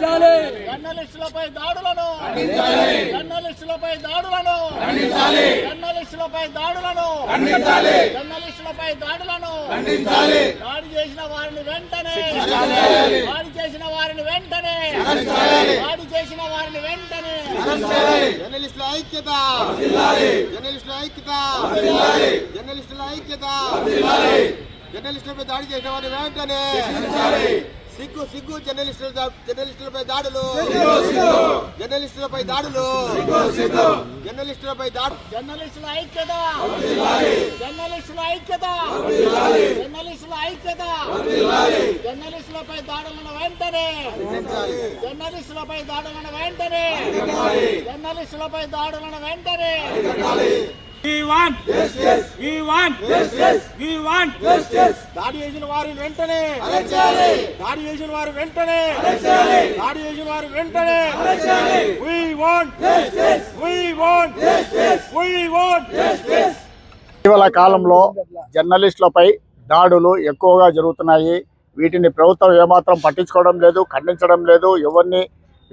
జర్నలిస్టులపై దాడులను. జర్నలిస్టులపై దాడులను. జర్నలిస్టులపై దాడులను. జర్నలిస్టులపై దాడులను. దాడి చేసిన వారిని వెంటనే. దాడి చేసిన వారిని వెంటనే. దాడి చేసిన వారిని వెంటనే. జర్నలిస్టుల ఐక్యత. జర్నలిస్టుల ఐక్యత. జర్నలిస్టుల ఐక్యత. జర్నలిస్టులపై దాడి చేసిన వారిని వెంటనే. సిగ్గు సిగ్గు జర్నలిస్టుల జర్నలిస్టులపై దాడులు. జర్నలిస్టులపై దాడులు. జర్నలిస్టులపై దాడు జర్నలిస్టుల ఐక్యత. జర్నలిస్టుల ఐక్యత. జర్నలిస్టుల ఐక్యత. జర్నలిస్టులపై దాడులను వెంటనే. జర్నలిస్టులపై దాడులను వెంటనే. జర్నలిస్టులపై దాడులను వెంటనే. We want We want We want దాడి చేసిన వారిని వెంటనే దాడి చేసిన వారి వెంటనే దాడి చేసిన వారి వెంటనే We want We want We want ఇటీవల కాలంలో జర్నలిస్టులపై దాడులు ఎక్కువగా జరుగుతున్నాయి. వీటిని ప్రభుత్వం ఏమాత్రం పట్టించుకోవడం లేదు ఖండించడం లేదు. ఎవరిని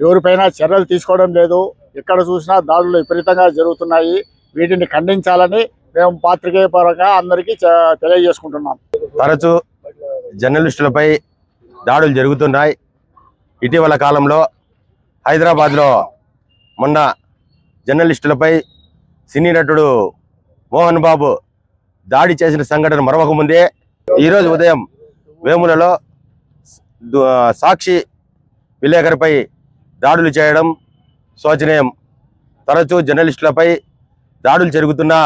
ఎవరిపైన చర్యలు తీసుకోవడం లేదు. ఎక్కడ చూసినా దాడులు విపరీతంగా జరుగుతున్నాయి. వీటిని ఖండించాలని మేము పాత్రికేయ పరంగా అందరికీ చ- తెలియజేసుకుంటున్నాం. తరచూ జర్నలిస్టులపై దాడులు జరుగుతున్నాయి. ఇటీవల కాలంలో హైదరాబాద్లో మొన్న జర్నలిస్టులపై సినీ నటుడు మోహన్ బాబు దాడి చేసిన సంఘటన మరొక ముందే. ఈరోజు ఉదయం వేములలో సాక్షి విలేకరిపై దాడులు చేయడం శోచనీయం. తరచూ జర్నలిస్టులపై దాడులు జరుగుతున్నా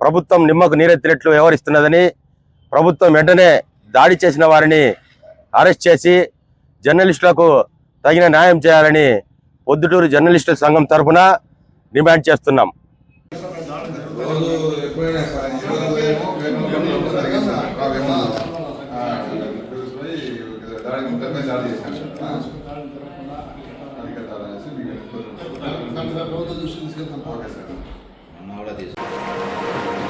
ప్రభుత్వం నిమ్మకు నీరెత్తినట్లు వ్యవహరిస్తున్నదని ప్రభుత్వం వెంటనే దాడి చేసిన వారిని అరెస్ట్ చేసి జర్నలిస్టులకు తగిన న్యాయం చేయాలని పొద్దుటూరు జర్నలిస్టుల సంఘం తరఫున డిమాండ్ చేస్తున్నాం. రోజు ఎప్పుడైనా una obra de